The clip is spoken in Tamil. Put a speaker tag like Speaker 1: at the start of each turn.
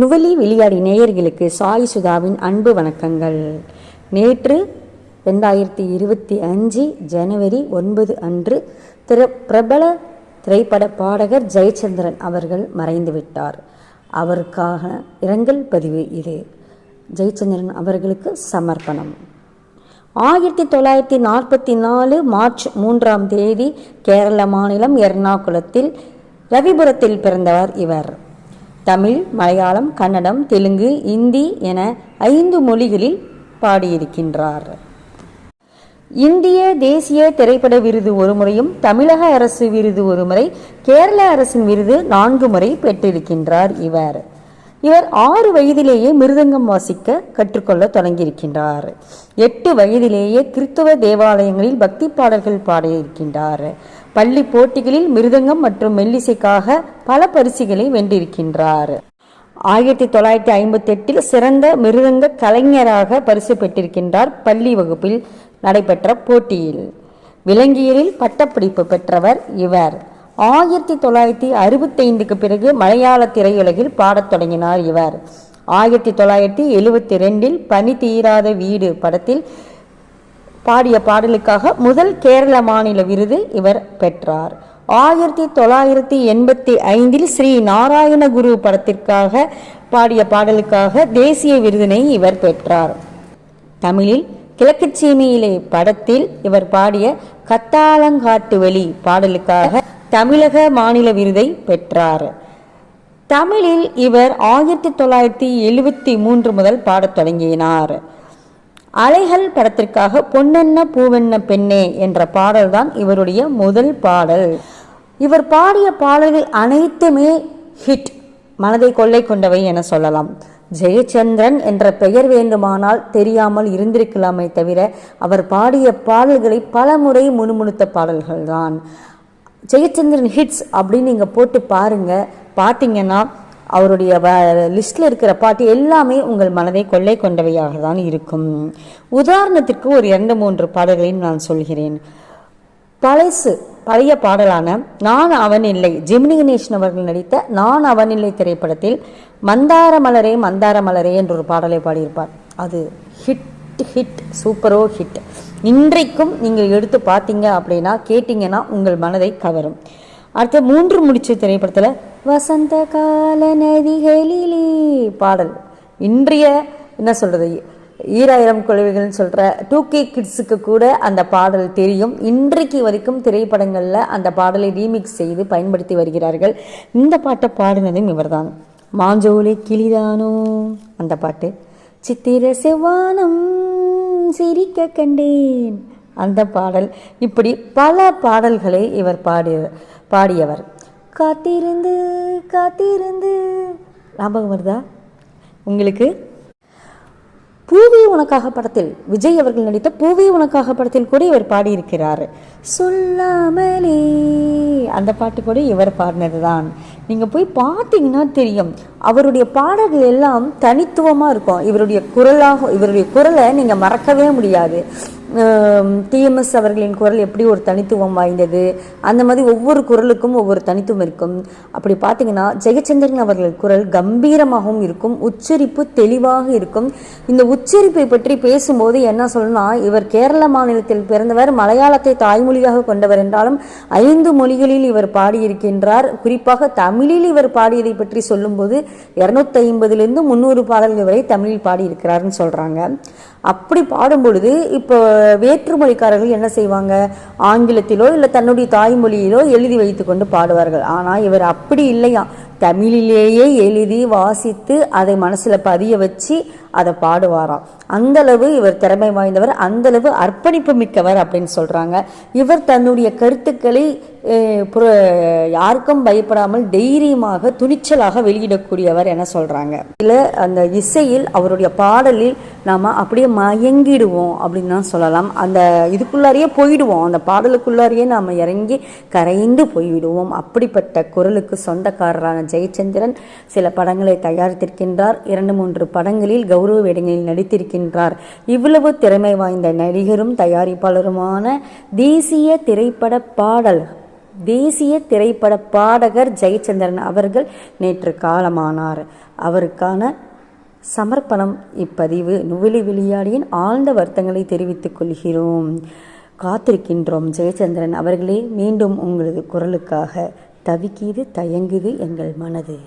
Speaker 1: நுவலி விளையாடி நேயர்களுக்கு சாய் சுதாவின் அன்பு வணக்கங்கள். நேற்று ரெண்டாயிரத்தி இருபத்தி அஞ்சு ஜனவரி ஒன்பது அன்று திரு பிரபல திரைப்பட பாடகர் ஜெயச்சந்திரன் அவர்கள் மறைந்துவிட்டார் அவருக்காக இரங்கல் பதிவு இது. ஜெயச்சந்திரன் அவர்களுக்கு சமர்ப்பணம். ஆயிரத்தி தொள்ளாயிரத்தி நாற்பத்தி நாலு மார்ச் மூன்றாம் தேதி கேரள மாநிலம் எர்ணாகுளத்தில் ரவிபுரத்தில் பிறந்தவர் இவர். தமிழ் மலையாளம் கன்னடம் தெலுங்கு இந்தி என ஐந்து மொழிகளில் பாடியிருக்கின்றார். இந்திய தேசிய திரைப்பட விருது ஒரு முறையும் தமிழக அரசு விருது ஒரு முறை கேரள அரசின் விருது நான்கு முறை பெற்றிருக்கின்றார் இவர். இவர் ஆறு வயதிலேயே மிருதங்கம் வாசிக்க கற்றுக்கொள்ள தொடங்கியிருக்கின்றார். எட்டு வயதிலேயே கிறித்துவ தேவாலயங்களில் பக்தி பாடல்கள் பாடியிருக்கின்றார். பள்ளி போட்டிகளில் மிருதங்கம் மற்றும் மெல்லிசைக்காக பல பரிசுகளை வென்றிருக்கின்றார். ஆயிரத்தி தொள்ளாயிரத்தி ஐம்பத்தி எட்டில் சிறந்த மிருதங்க கலைஞராக பரிசு பெற்றிருக்கின்றார் பள்ளி வகுப்பில் நடைபெற்ற போட்டியில். விலங்கியலில் பட்டப்படிப்பு பெற்றவர் இவர். ஆயிரத்தி தொள்ளாயிரத்தி அறுபத்தைந்துக்கு பிறகு மலையாள திரையுலகில் பாடத் தொடங்கினார் இவர். ஆயிரத்தி தொள்ளாயிரத்தி எழுவத்தி ரெண்டில் பனி தீராத வீடு படத்தில் பாடிய பாடலுக்காக முதல் கேரள மாநில விருது இவர் பெற்றார். ஆயிரத்தி தொள்ளாயிரத்தி எண்பத்தி ஐந்தில் ஸ்ரீ நாராயணகுரு படத்திற்காக பாடிய பாடலுக்காக தேசிய விருதினை இவர் பெற்றார். தமிழில் கிழக்கு சீமையிலே படத்தில் இவர் பாடிய கத்தாலங்காட்டு வெளி பாடலுக்காக தமிழக மாநில விருதை பெற்றார். தமிழில் இவர் ஆயிரத்தி தொள்ளாயிரத்தி எழுபத்தி மூன்று முதல் பாடத் தொடங்கினார். அலைகள் படத்திற்காக பொன்னென்ன பூவென்ன பெண்ணே என்ற பாடல்தான் இவருடைய முதல் பாடல். இவர் பாடிய பாடல்கள் அனைத்துமே ஹிட் மனதை கொள்ளை கொண்டவை என சொல்லலாம். ஜெயச்சந்திரன் என்ற பெயர் வேண்டுமானால் தெரியாமல் இருந்திருக்கலாமே தவிர அவர் பாடிய பாடல்களை பலமுறை முணுமுணுத்த பாடல்கள்தான். ஜெயச்சந்திரன் ஹிட்ஸ் அப்படின்னு நீங்கள் போட்டு பாருங்கள் பார்த்தீங்கன்னா அவருடைய லிஸ்டில் இருக்கிற பாட்டு எல்லாமே உங்கள் மனதை கொள்ளை கொண்டவையாக தான் இருக்கும். உதாரணத்திற்கு ஒரு இரண்டு மூன்று பாடல்களையும் நான் சொல்கிறேன். பழசு பழைய பாடலான நான் அவன் இல்லை ஜெமினி கணேசன் அவர்கள் நடித்த நான் அவன் இல்லை திரைப்படத்தில் மந்தார மலரே மந்தார மலரே என்ற ஒரு பாடலை பாடியிருப்பார். அது ஹிட் ஹிட் சூப்பரோ ஹிட். இன்றைக்கும் நீங்கள் எடுத்து பார்த்தீங்க அப்படின்னா கேட்டிங்கன்னா உங்கள் மனதை கவரும். அடுத்த மூன்று முடிச்ச திரைப்படத்தில் வசந்த கால நதிகளிலே பாடல். இன்றைய என்ன சொல்கிறது ஈராயிரம் குழவிகள்னு சொல்கிற டூ கே கிட்ஸுக்கு கூட அந்த பாடல் தெரியும். இன்றைக்கு வரைக்கும் திரைப்படங்களில் அந்த பாடலை ரீமிக்ஸ் செய்து பயன்படுத்தி வருகிறார்கள். இந்த பாட்டை பாடினதும் இவர்தான். மாஞ்சோலை கிளிதானோ? அந்த பாட்டு. சித்திர செவ்வானம் சிரிக்க கண்டேன். அந்த பாடல். இப்படி பல பாடல்களை இவர் பாடியது பாடியவர். காத்திருந்து காத்திருந்து. ஞாபகம் வருதா? உங்களுக்கு? பூவே உனக்காக படத்தில் விஜய் அவர்கள் நடித்த பூவே உனக்காக படத்தில் கூட இவர் பாடியிருக்கிறார். சொல்லாமலே. அந்த பாட்டு கூட இவர் பாடினது தான் நீங்கள் போய் பார்த்தீங்கன்னா தெரியும். அவருடைய பாடல்கள் எல்லாம் தனித்துவமாக இருக்கும். இவருடைய குரலாக இவருடைய குரலை நீங்கள் மறக்கவே முடியாது. டிஎம்எஸ் அவர்களின் குரல் எப்படி ஒரு தனித்துவம் வாய்ந்தது? அந்த மாதிரி ஒவ்வொரு குரலுக்கும் ஒவ்வொரு தனித்துவம் இருக்கும். அப்படி பார்த்தீங்கன்னா ஜெயச்சந்திரன் அவர்கள் குரல் கம்பீரமாகவும் இருக்கும் உச்சரிப்பு தெளிவாக இருக்கும். இந்த உச்சரிப்பை பற்றி பேசும்போது என்ன சொல்லணும்னா இவர் கேரள மாநிலத்தில் பிறந்தவர் மலையாளத்தை தாய்மொழியாக கொண்டவர் என்றாலும் ஐந்து மொழிகளில் இவர் பாடியிருக்கின்றார். குறிப்பாக தமிழில் இவர் பாடியதை பற்றி சொல்லும்போது இரநூத்தி ஐம்பதுலேருந்து முந்நூறு பாடல்கள் வரை தமிழில் பாடியிருக்கிறாருன்னு சொல்கிறாங்க அப்படி பாடும் பொழுது இப்போ வேற்றுமொழிக்காரர்கள் என்ன செய்வாங்க? ஆங்கிலத்திலோ இல்லை தன்னுடைய தாய்மொழியிலோ எழுதி வைத்து கொண்டு பாடுவார்கள். ஆனால் இவர் அப்படி இல்லையா தமிழிலேயே எழுதி வாசித்து அதை மனசில் பதிய வச்சு அதை பாடுவாராம். அந்தளவு இவர் திறமை வாய்ந்தவர் அந்தளவு அர்ப்பணிப்பு மிக்கவர் அப்படின்னு சொல்கிறாங்க இவர் தன்னுடைய கருத்துக்களை யாருக்கும் பயப்படாமல் தைரியமாக துணிச்சலாக வெளியிடக்கூடியவர் என சொல்கிறாங்க இதில் அந்த இசையில் அவருடைய பாடலில் நாம் அப்படியே மயங்கிடுவோம் அப்படின்னு தான் சொல்லலாம். அந்த இதுக்குள்ளாரையே போயிடுவோம். அந்த பாடலுக்குள்ளாரையே நாம் இறங்கி கரைந்து போய்விடுவோம். அப்படிப்பட்ட குரலுக்கு சொந்தக்காரரான ஜெயச்சந்திரன் சில படங்களை தயாரித்திருக்கின்றார். இரண்டு மூன்று படங்களில் கௌரவ வேடங்களில் நடித்திருக்கின்றார். இவ்வளவு திறமை வாய்ந்த நடிகரும் தயாரிப்பாளருமான தேசிய திரைப்பட பாடல் தேசிய திரைப்பட பாடகர் ஜெயச்சந்திரன் அவர்கள் நேற்று காலமானார். அவருக்கான சமர்ப்பணம் இப்பதிவு நுவிலி விளையாடியின் ஆழ்ந்த வருத்தங்களை தெரிவித்துக் கொள்கிறோம். காத்திருக்கின்றோம் ஜெயச்சந்திரன் அவர்களே மீண்டும் உங்களது குரலுக்காக தவிக்கிது தயங்குது எங்கள் மனது.